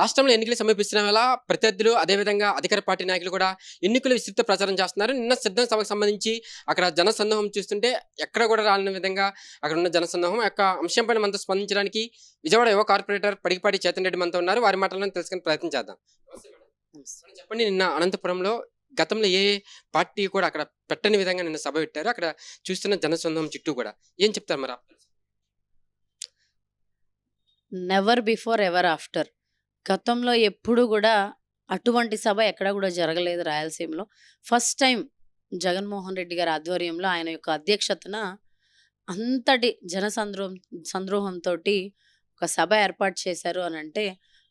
రాష్ట్రంలో ఎన్నికలు సమీపిస్తున్న వేళ ప్రత్యర్థులు అదేవిధంగా అధికార పార్టీ నాయకులు కూడా ఎన్నికలు విస్తృత ప్రచారం చేస్తున్నారు. నిన్న సిద్ధం సభకు సంబంధించి అక్కడ జనసందోహం చూస్తుంటే ఎక్కడ కూడా రాని విధంగా అక్కడ ఉన్న జనసందోహం యొక్క అంశంపై మనతో స్పందించడానికి విజయవాడ యువ కార్పొరేటర్ పడిగిపాటి చేతన్ రెడ్డి మనతో ఉన్నారు. వారి మాటలను తెలుసుకునే ప్రయత్నం చేద్దాం. చెప్పండి నిన్న అనంతపురంలో గతంలో ఏ పార్టీ కూడా అక్కడ పెట్టని విధంగా నిన్న సభ పెట్టారు? అక్కడ చూస్తున్న జనసందోహం చుట్టూ కూడా ఏం చెప్తారు మరి? నెవర్ బిఫోర్ ఎవర్ ఆఫ్టర్ గతంలో ఎప్పుడు కూడా అటువంటి సభ ఎక్కడ కూడా జరగలేదు రాయలసీమలో. ఫస్ట్ టైం జగన్మోహన్ రెడ్డి గారి ఆధ్వర్యంలో ఆయన యొక్క అధ్యక్షతన అంతటి జన సంద్రోహం సంద్రోహంతో ఒక సభ ఏర్పాటు చేశారు అని అంటే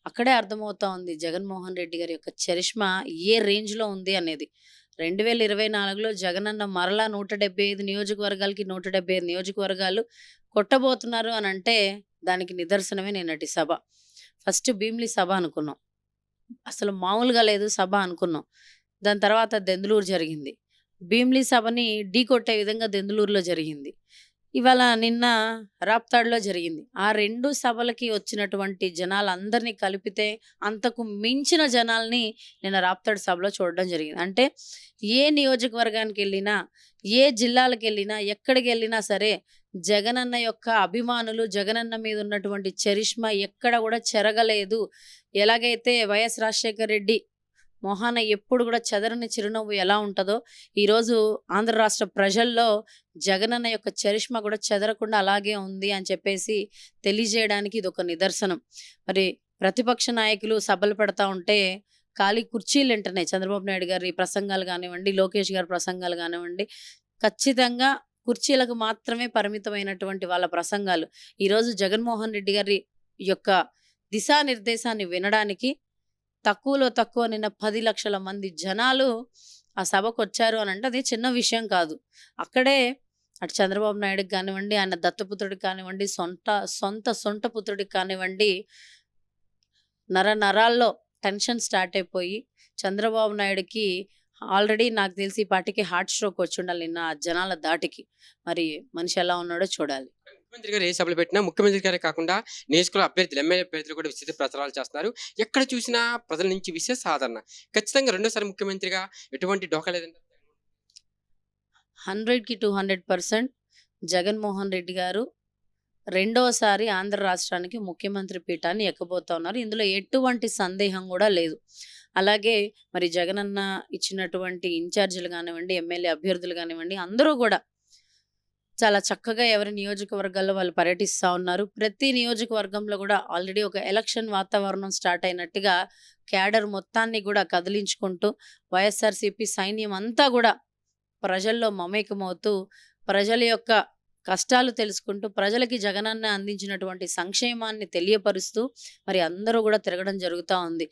అక్కడే అర్థమవుతా ఉంది జగన్మోహన్ రెడ్డి గారి యొక్క చరిష్మా ఏ రేంజ్లో ఉంది అనేది. రెండు వేల ఇరవై నాలుగులో జగనన్న మరలా నూట డెబ్బై ఐదు నియోజకవర్గాలకి నూట డెబ్బై ఐదు నియోజకవర్గాలు కొట్టబోతున్నారు అని అంటే దానికి నిదర్శనమే నిన్నటి సభ. ఫస్ట్ భీమిలి సభ అనుకున్నాం. అసలు మామూలుగా లేదు సభ అనుకున్నాం. దాని తర్వాత దెందులూరు జరిగింది. భీమిలి సభని ఢీ కొట్టే విధంగా దెందులూరులో జరిగింది. ఇవాళ నిన్న రాప్తాడులో జరిగింది. ఆ రెండు సభలకి వచ్చినటువంటి జనాలందరినీ కలిపితే అంతకు మించిన జనాల్ని నిన్న రాప్తాడు సభలో చూడడం జరిగింది. అంటే ఏ నియోజకవర్గానికి వెళ్ళినా ఏ జిల్లాలకు వెళ్ళినా ఎక్కడికి వెళ్ళినా సరే జగనన్న యొక్క అభిమానులు జగనన్న మీద ఉన్నటువంటి చరిష్మా ఎక్కడ కూడా చెరగలేదు. ఎలాగైతే వైఎస్ రాజశేఖర రెడ్డి మొహాన ఎప్పుడు కూడా చెదరని చిరునవ్వు ఎలా ఉంటుందో ఈరోజు ఆంధ్ర రాష్ట్ర ప్రజల్లో జగనన్న యొక్క చరిష్మా కూడా చెదరకుండా అలాగే ఉంది అని చెప్పేసి తెలియజేయడానికి ఇది ఒక నిదర్శనం. మరి ప్రతిపక్ష నాయకులు సభలు పెడతా ఉంటే ఖాళీ కుర్చీలు వెంటనే చంద్రబాబు నాయుడు గారి ప్రసంగాలు కానివ్వండి లోకేష్ గారి ప్రసంగాలు కానివ్వండి ఖచ్చితంగా కుర్చీలకు మాత్రమే పరిమితమైనటువంటి వాళ్ళ ప్రసంగాలు. ఈరోజు జగన్మోహన్ రెడ్డి గారి యొక్క దిశానిర్దేశాన్ని వినడానికి తక్కువలో తక్కువ నిన్న పది లక్షల మంది జనాలు ఆ సభకు వచ్చారు అని అంటే అది చిన్న విషయం కాదు. అక్కడే అటు చంద్రబాబు నాయుడుకి కానివ్వండి ఆయన దత్తపుత్రుడికి కానివ్వండి సొంత సొంత సొంత పుత్రుడికి కానివ్వండి నర నరాల్లో టెన్షన్ స్టార్ట్ అయిపోయి చంద్రబాబు నాయుడుకి ఆల్రెడీ నాకు తెలిసి ఈ పాటికి హార్ట్ స్ట్రోక్ వచ్చి ఉండాలి నిన్న జనాల దాటికి. మరి మనిషి ఎలా ఉన్నాడో చూడాలి. ముఖ్యమంత్రి గారు ఏ సభలు పెట్టినా ముఖ్యమంత్రి గారే కాకుండా నియోజకవర్గ అభ్యర్థులు ఎమ్మెల్యే అభ్యర్థులు కూడా విస్తృత ప్రచారాలు చేస్తున్నారు. ఎక్కడ చూసినా ప్రజల నుంచి విశేష ఆదరణ ఖచ్చితంగా రెండోసారి ముఖ్యమంత్రిగా ఎటువంటి డోకా లేదంటే హండ్రెడ్కి two hundred percent Jaganmohan Reddy garu రెండోసారి ఆంధ్ర రాష్ట్రానికి ముఖ్యమంత్రి పీఠాన్ని ఎక్కబోతా ఉన్నారు. ఇందులో ఎటువంటి సందేహం కూడా లేదు. అలాగే మరి జగనన్న ఇచ్చినటువంటి ఇన్ఛార్జీలు కానివ్వండి ఎమ్మెల్యే అభ్యర్థులు కానివ్వండి అందరూ కూడా చాలా చక్కగా ఎవరి నియోజకవర్గాల్లో వాళ్ళు పర్యటిస్తూ ఉన్నారు. ప్రతి నియోజకవర్గంలో కూడా ఆల్రెడీ ఒక ఎలక్షన్ వాతావరణం స్టార్ట్ అయినట్టుగా క్యాడర్ మొత్తాన్ని కూడా కదిలించుకుంటూ వైఎస్ఆర్సీపీ సైన్యం అంతా కూడా ప్రజల్లో మమేకమవుతూ ప్రజల యొక్క కష్టాలు తెలుసుకుంటూ ప్రజలకి జగనన్న అందించినటువంటి సంక్షేమాన్ని తెలియపరుస్తూ మరి అందరూ కూడా తిరగడం జరుగుతూ ఉంది.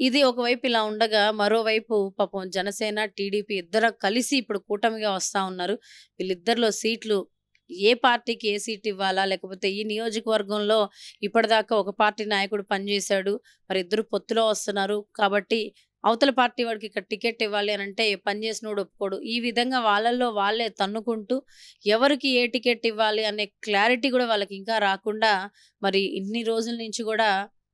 ఇది ఒకవైపు ఇలా ఉండగా మరోవైపు పాపం జనసేన టీడీపీ ఇద్దరు కలిసి ఇప్పుడు కూటమిగా వస్తూ ఉన్నారు. వీళ్ళిద్దరిలో సీట్లు ఏ పార్టీకి ఏ సీట్ ఇవ్వాలా? లేకపోతే ఈ నియోజకవర్గంలో ఇప్పటిదాకా ఒక పార్టీ నాయకుడు పనిచేశాడు మరి ఇద్దరు పొత్తులో వస్తున్నారు. కాబట్టి అవతల పార్టీ వాడికి ఇక్కడ టికెట్ ఇవ్వాలి అని అంటే పనిచేసినోడు ఒప్పుకోడు. ఈ విధంగా వాళ్ళల్లో వాళ్ళే తన్నుకుంటూ ఎవరికి ఏ టికెట్ ఇవ్వాలి అనే క్లారిటీ కూడా వాళ్ళకి ఇంకా రాకుండా మరి ఇన్ని రోజుల నుంచి కూడా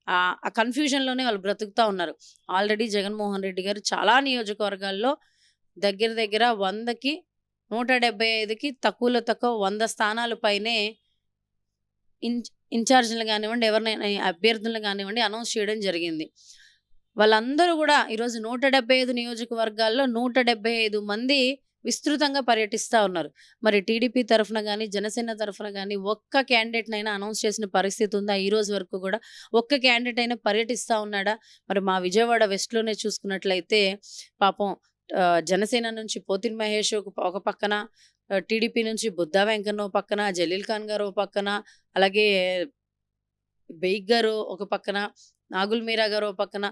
ఆ కన్ఫ్యూజన్లోనే వాళ్ళు బ్రతుకుతూ ఉన్నారు. ఆల్రెడీ జగన్మోహన్ రెడ్డి గారు చాలా నియోజకవర్గాల్లో దగ్గర దగ్గర వందకి నూట డెబ్బై ఐదుకి తక్కువలో తక్కువ వంద స్థానాల పైనే ఇన్ ఇన్ఛార్జీలు కానివ్వండి ఎవరినైనా అభ్యర్థులు కానివ్వండి అనౌన్స్ చేయడం జరిగింది. వాళ్ళందరూ కూడా ఈరోజు నూట డెబ్బై ఐదు నియోజకవర్గాల్లో నూట డెబ్బై ఐదు మంది విస్తృతంగా పర్యటిస్తూ ఉన్నారు. మరి టీడీపీ తరఫున కానీ జనసేన తరఫున కానీ ఒక్క క్యాండిడేట్నైనా అనౌన్స్ చేసిన పరిస్థితి ఉందా? ఈ రోజు వరకు కూడా ఒక్క క్యాండిడేట్ అయినా పర్యటిస్తూ ఉన్నాడా? మరి మా విజయవాడ వెస్ట్లోనే చూసుకున్నట్లయితే పాపం జనసేన నుంచి పోతిన్ మహేష్ ఒక పక్కన టీడీపీ నుంచి బుద్ధా వెంకన్న పక్కన జలీల్ ఖాన్ గారు ఒక పక్కన అలాగే బెయిక్ గారు ఒక పక్కన నాగుల్ మీరా గారు పక్కన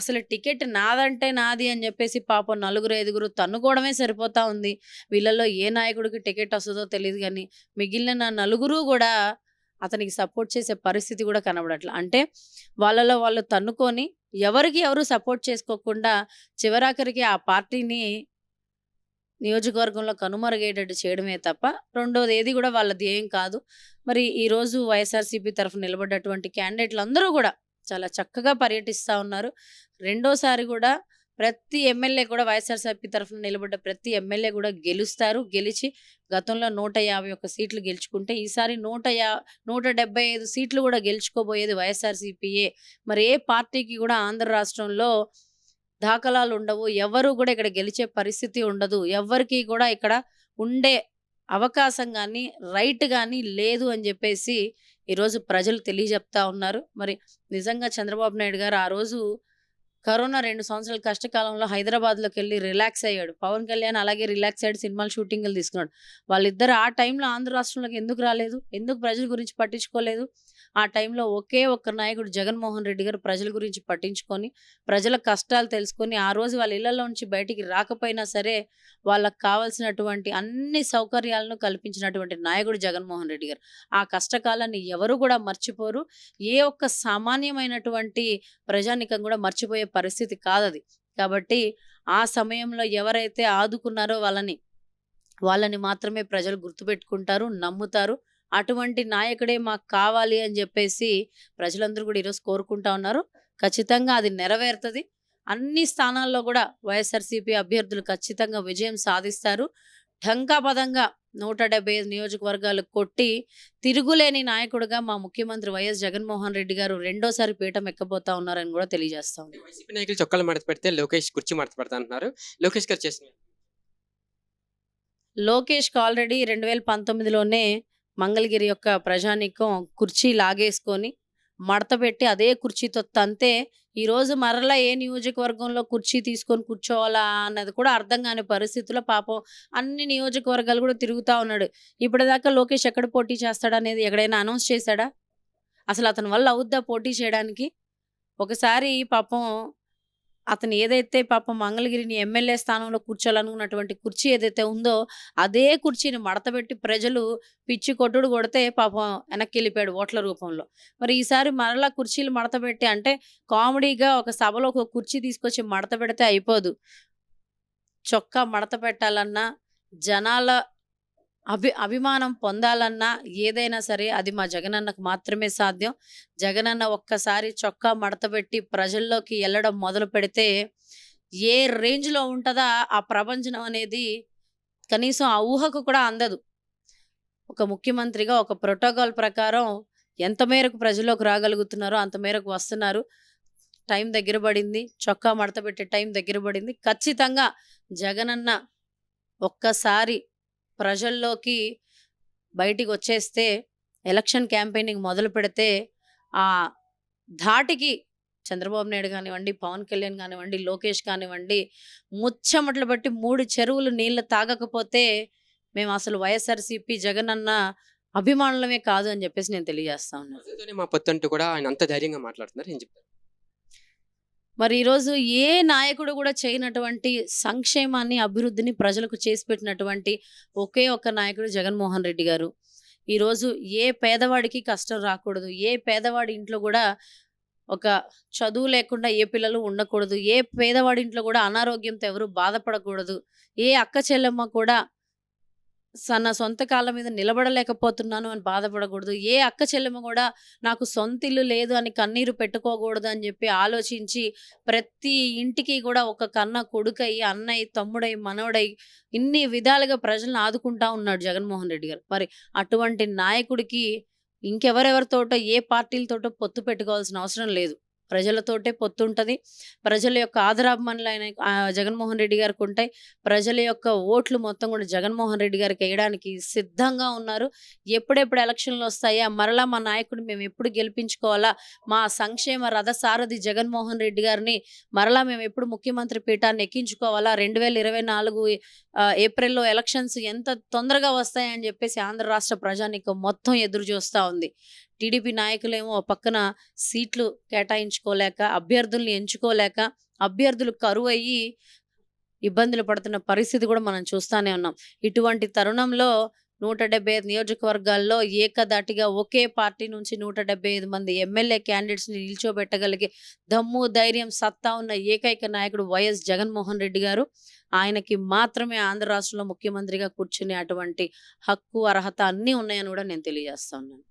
అసలు టికెట్ నాదంటే నాది అని చెప్పేసి పాపం నలుగురు ఐదుగురు తన్నుకోవడమే సరిపోతా ఉంది. వీళ్ళల్లో ఏ నాయకుడికి టికెట్ వస్తుందో తెలియదు కానీ మిగిలిన నలుగురు కూడా అతనికి సపోర్ట్ చేసే పరిస్థితి కూడా కనబడట్ల. అంటే వాళ్ళలో వాళ్ళు తన్నుకొని ఎవరికి ఎవరు సపోర్ట్ చేసుకోకుండా చివరాఖరికి ఆ పార్టీని నియోజకవర్గంలో కనుమరుగేటట్టు చేయడమే తప్ప రెండోది ఏది కూడా వాళ్ళది ఏం కాదు. మరి ఈరోజు వైఎస్ఆర్సీపీ తరఫున నిలబడ్డటువంటి క్యాండిడేట్లు అందరూ కూడా చాలా చక్కగా పర్యటిస్తా ఉన్నారు. రెండోసారి కూడా ప్రతి ఎమ్మెల్యే కూడా వైఎస్ఆర్‌సీపీ తరఫున నిలబడ్డ ప్రతి ఎమ్మెల్యే కూడా గెలుస్తారు. గెలిచి గతంలో 151 సీట్లు గెలుచుకుంటే ఈసారి నూట యా 175 సీట్లు కూడా గెలుచుకోబోయేది వైఎస్ఆర్‌సీపీయే. మరి ఏ పార్టీకి కూడా ఆంధ్ర రాష్ట్రంలో దాఖలాలు ఉండవు. ఎవరు కూడా ఇక్కడ గెలిచే పరిస్థితి ఉండదు. ఎవ్వరికీ కూడా ఇక్కడ ఉండే అవకాశం కానీ రైట్ కానీ లేదు అని చెప్పేసి ఈరోజు ప్రజలు తెలియజెప్తా ఉన్నారు. మరి నిజంగా చంద్రబాబు నాయుడు గారు ఆ రోజు కరోనా రెండు సంవత్సరాల కష్టకాలంలో హైదరాబాద్‌లోకెళ్ళి రిలాక్స్ అయ్యాడు. పవన్ కళ్యాణ్ అలాగే రిలాక్స్ అయ్యాడు. సినిమాలు షూటింగ్లు తీసుకున్నాడు. వాళ్ళిద్దరు ఆ టైంలో ఆంధ్ర రాష్ట్రంలోకి ఎందుకు రాలేదు? ఎందుకు ప్రజల గురించి పట్టించుకోలేదు? ఆ టైంలో ఒకే ఒక్క నాయకుడు జగన్మోహన్ రెడ్డి గారు ప్రజల గురించి పట్టించుకొని, ప్రజల కష్టాలు తెలుసుకొని, ఆ రోజు వాళ్ళ ఇళ్ళలో నుంచి బయటికి రాకపోయినా సరే, వాళ్ళకు కావాల్సినటువంటి అన్ని సౌకర్యాలను కల్పించినటువంటి నాయకుడు జగన్మోహన్ రెడ్డి గారు. ఆ కష్టకాలాన్ని ఎవరు కూడా మర్చిపోరు. ఏ ఒక్క సామాన్యమైనటువంటి ప్రజానికం కూడా మర్చిపోయే పరిస్థితి కాదది. కాబట్టి ఆ సమయంలో ఎవరైతే ఆదుకున్నారో వాళ్ళని, వాళ్ళని మాత్రమే ప్రజలు గుర్తుపెట్టుకుంటారు, నమ్ముతారు. అటువంటి నాయకుడే మాకు కావాలి అని చెప్పేసి ప్రజలందరూ కూడా ఈరోజు కోరుకుంటా ఉన్నారు. ఖచ్చితంగా అది నెరవేరుతుంది అన్ని స్థానాల్లో కూడా వైఎస్ఆర్‌సీపీ అభ్యర్థులు ఖచ్చితంగా విజయం సాధిస్తారు. ఢంకాపథంగా 175 నియోజకవర్గాలు కొట్టి, తిరుగులేని నాయకుడుగా మా ముఖ్యమంత్రి వైఎస్ జగన్మోహన్ రెడ్డి గారు రెండోసారి పీఠం ఎక్కబోతా ఉన్నారని గూడా తెలియజేస్తా. వైసీపీ నాయకులు చొక్కాలు మడత పెడితే లోకేష్ కుర్చీ మడత పెడతా అంటున్నారు. లోకేష్ గారు చేసిన లోకేష్‌కి ఆల్రెడీ 2019లోనే మంగళగిరి యొక్క ప్రజానీకం కుర్చీ లాగేసుకొని, మడతపెట్టి అదే కుర్చీతో తంతే, ఈరోజు మరలా ఏ నియోజకవర్గంలో కుర్చీ తీసుకొని కూర్చోవాలా అన్నది కూడా అర్థం కాని పరిస్థితుల్లో పాపం అన్ని నియోజకవర్గాలు కూడా తిరుగుతూ ఉన్నాడు. ఇప్పటిదాకా లోకేష్ ఎక్కడ పోటీ చేస్తాడనేది ఎక్కడైనా అనౌన్స్ చేశాడా? అసలు అతని వల్ల అవుద్దా పోటీ చేయడానికి? ఒకసారి పాపం అతను ఏదైతే పాపం మంగళగిరిని ఎమ్మెల్యే స్థానంలో కూర్చోవాలనుకున్నటువంటి కుర్చీ ఏదైతే ఉందో, అదే కుర్చీని మడతబెట్టి ప్రజలు పిచ్చి కొట్టుడు కొడితే పాపం వెనక్కి వెళ్ళిపోయాడు ఓట్ల రూపంలో. మరి ఈసారి మరలా కుర్చీలు మడతబెట్టి అంటే కామెడీగా ఒక సభలో ఒక కుర్చీ తీసుకొచ్చి మడతబెడితే అయిపోదు. చొక్కా మడత పెట్టాలన్నా, జనాల అభి అభిమానం పొందాలన్నా ఏదైనా సరే అది మా జగనన్నకు మాత్రమే సాధ్యం. జగనన్న ఒక్కసారి చొక్కా మడతబెట్టి ప్రజల్లోకి ఎళ్ళడం మొదలుపెడితే, ఏ రేంజ్‌లో ఉంటుందా ఆ ప్రపంచం అనేది కనీసం ఆ ఊహకు కూడా అందదు. ఒక ముఖ్యమంత్రిగా ఒక ప్రోటోకాల్ ప్రకారం ఎంత మేరకు ప్రజల్లోకి రాగలుగుతున్నారో అంత మేరకు వస్తున్నారు. టైం దగ్గర పడింది. చొక్కా మడతబెట్టే టైం దగ్గర పడింది. ఖచ్చితంగా జగనన్న ఒక్కసారి ప్రజల్లోకి బయటికి వచ్చేస్తే ఎలక్షన్ క్యాంపెయినింగ్ మొదలు పెడితే ఆ ధాటికి చంద్రబాబు నాయుడు కానివ్వండి పవన్ కళ్యాణ్ కానివ్వండి లోకేష్ కానివ్వండి, ముచ్చమట్లు బట్టి మూడు చెరువులు నీళ్ళు తాగకపోతే, మేము అసలు వైఎస్ఆర్‌సీపీ జగనన్న అభిమానులమే కాదు అని చెప్పేసి నేను తెలియజేస్తా ఉన్నాను. మా పొత్తంటూ కూడా ఆయన అంత ధైర్యంగా మాట్లాడుతున్నారు. నేను చెప్తారు? మరి ఈరోజు ఏ నాయకుడు కూడా చేయనటువంటి సంక్షేమాన్ని, అభివృద్ధిని ప్రజలకు చేసి పెట్టినటువంటి ఒకే ఒక్క నాయకుడు జగన్మోహన్ రెడ్డి గారు. ఈరోజు ఏ పేదవాడికి కష్టం రాకూడదు. ఏ పేదవాడి ఇంట్లో కూడా ఒక చదువు లేకుండా ఏ పిల్లలు ఉండకూడదు. ఏ పేదవాడి ఇంట్లో కూడా అనారోగ్యంతో ఎవరు బాధపడకూడదు. ఏ అక్క చెల్లెమ్మ కూడా స నా సొంత కాళ్ళ మీద నిలబడలేకపోతున్నాను అని బాధపడకూడదు. ఏ అక్క చెల్లెమ్మ కూడా నాకు సొంత ఇల్లు లేదు అని కన్నీరు పెట్టుకోకూడదు అని చెప్పి ఆలోచించి, ప్రతి ఇంటికి కూడా ఒక కన్న కొడుకై, అన్నయ్య తమ్ముడై, మనవడై ఇన్ని విధాలుగా ప్రజలను ఆదుకుంటా ఉన్నాడు జగన్మోహన్ రెడ్డి గారు. మరి అటువంటి నాయకుడికి ఇంకెవరెవరితోటో, ఏ పార్టీలతోటో పొత్తు పెట్టుకోవాల్సిన అవసరం లేదు. ప్రజలతోటే పొత్తుంటుంది ప్రజల యొక్క ఆదరాభిమానులు ఆయన జగన్మోహన్ రెడ్డి గారికి ఉంటాయి ప్రజల యొక్క ఓట్లు మొత్తం కూడా జగన్మోహన్ రెడ్డి గారికి వేయడానికి సిద్ధంగా ఉన్నారు. ఎప్పుడెప్పుడు ఎలక్షన్‌లొస్తాయా? మరలా మా నాయకుడిని మేమెప్పుడు గెలిపించుకోవాలా? మా సంక్షేమ రథసారథి జగన్మోహన్ రెడ్డి గారిని మరలా మేము ఎప్పుడు ముఖ్యమంత్రి పీఠాన్ని ఎక్కించుకోవాలా? రెండు వేల ఇరవై నాలుగు ఏప్రిల్‌లో ఎలక్షన్స్ ఎంత తొందరగా వస్తాయని చెప్పేసి ఆంధ్ర రాష్ట్ర ప్రజానీకం మొత్తం ఎదురు చూస్తూ ఉంది. టీడీపీ నాయకులేమో ఓ పక్కన సీట్లు కేటాయించుకోలేక, అభ్యర్థుల్ని ఎంచుకోలేక, అభ్యర్థులు కరువయ్యి ఇబ్బందులు పడుతున్న పరిస్థితి కూడా మనం చూస్తూనే ఉన్నాం. ఇటువంటి తరుణంలో 175 నియోజకవర్గాల్లో ఏకధాటిగా ఒకే పార్టీ నుంచి 175 మంది ఎమ్మెల్యే క్యాండిడేట్స్‌ని నిల్చోబెట్టగలిగే దమ్ము, ధైర్యం, సత్తా ఉన్న ఏకైక నాయకుడు వైఎస్ జగన్మోహన్ రెడ్డి గారు. ఆయనకి మాత్రమే ఆంధ్ర రాష్ట్రంలో ముఖ్యమంత్రిగా కూర్చునే అటువంటి హక్కు, అర్హత అన్నీ ఉన్నాయని కూడా నేను తెలియజేస్తా ఉన్నాను.